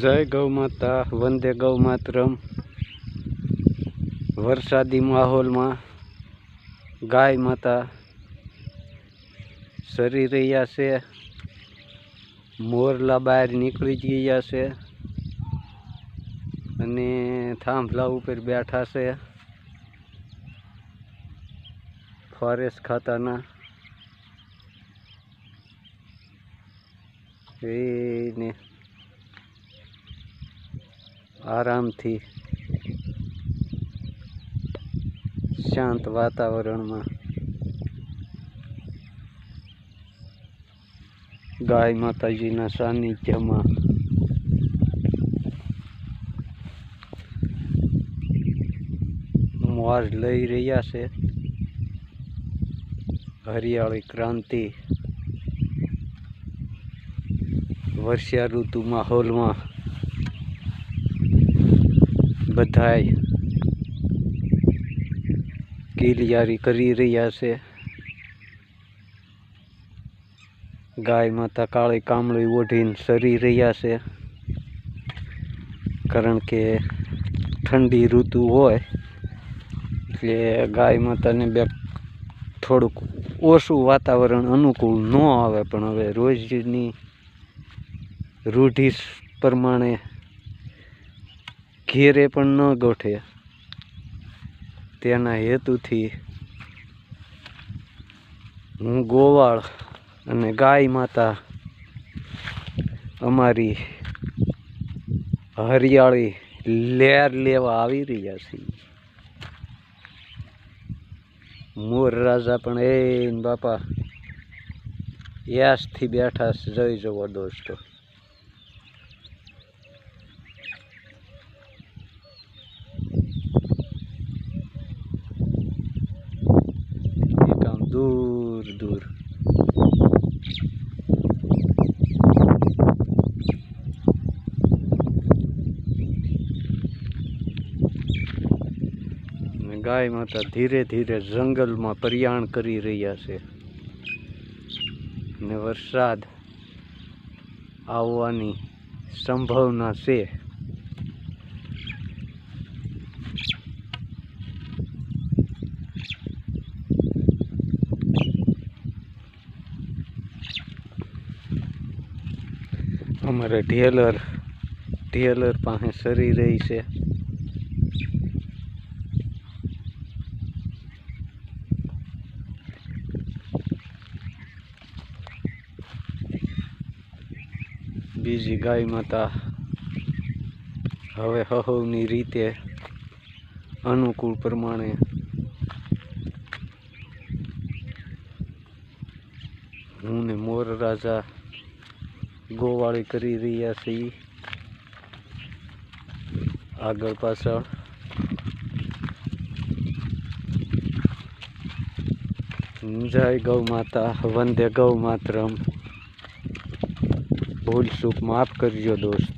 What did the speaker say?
જય ગૌ માતા, વંદે ગૌ માતરમ. વરસાદી માહોલમાં ગાય માતા સરી રહ્યા છે. મોરલા બહાર નીકળી જ ગયા છે અને થાંભલા ઉપર બેઠા છે. ફોરેસ્ટ ખાતાના. એને આરામથી શાંત વાતાવરણમાં ગાય માતાજીના સાનિધ્યમાં મોજ લઈ રહ્યા છે. હરિયાળી ક્રાંતિ વર્ષા ઋતુ માહોલમાં બધાય કિલિયારી કરી રહ્યા છે. ગાય માતા કાળી કામળી ઓઢીને સરી રહ્યા છે. કારણ કે ઠંડી ઋતુ હોય એટલે ગાય માતાને બે થોડુંક ઓછું વાતાવરણ અનુકૂળ ન આવે, પણ હવે રોજની રૂઢિ પ્રમાણે ઘેરે પણ ન ગોઠે. તેના હેતુથી હું ગોવાળ અને ગાય માતા અમારી હરિયાળી લેર લેવા આવી રહ્યા છીએ. મોર રાજા પણ એ બાપા યાસથી બેઠા જઈ જવો દોસ્તો. દૂર દૂર. ગાય માતા ધીરે ધીરે જંગલમાં પરિયાણ કરી રહ્યા છે. ને વરસાદ આવવાની સંભાવના છે. અમારે ઢેલર ઢેલર પાસે સરી રહી છે. બીજી ગાય માતા હવે હહવની રીતે અનુકૂળ પ્રમાણે હું ને મોર રાજા ગોવાળી કરી રહ્યા છીએ. આગળ પાછળ. જય ગૌ માતા, વંદે ગૌ માતરમ. ભૂલ ચૂક માફ કરજો દોસ્તો.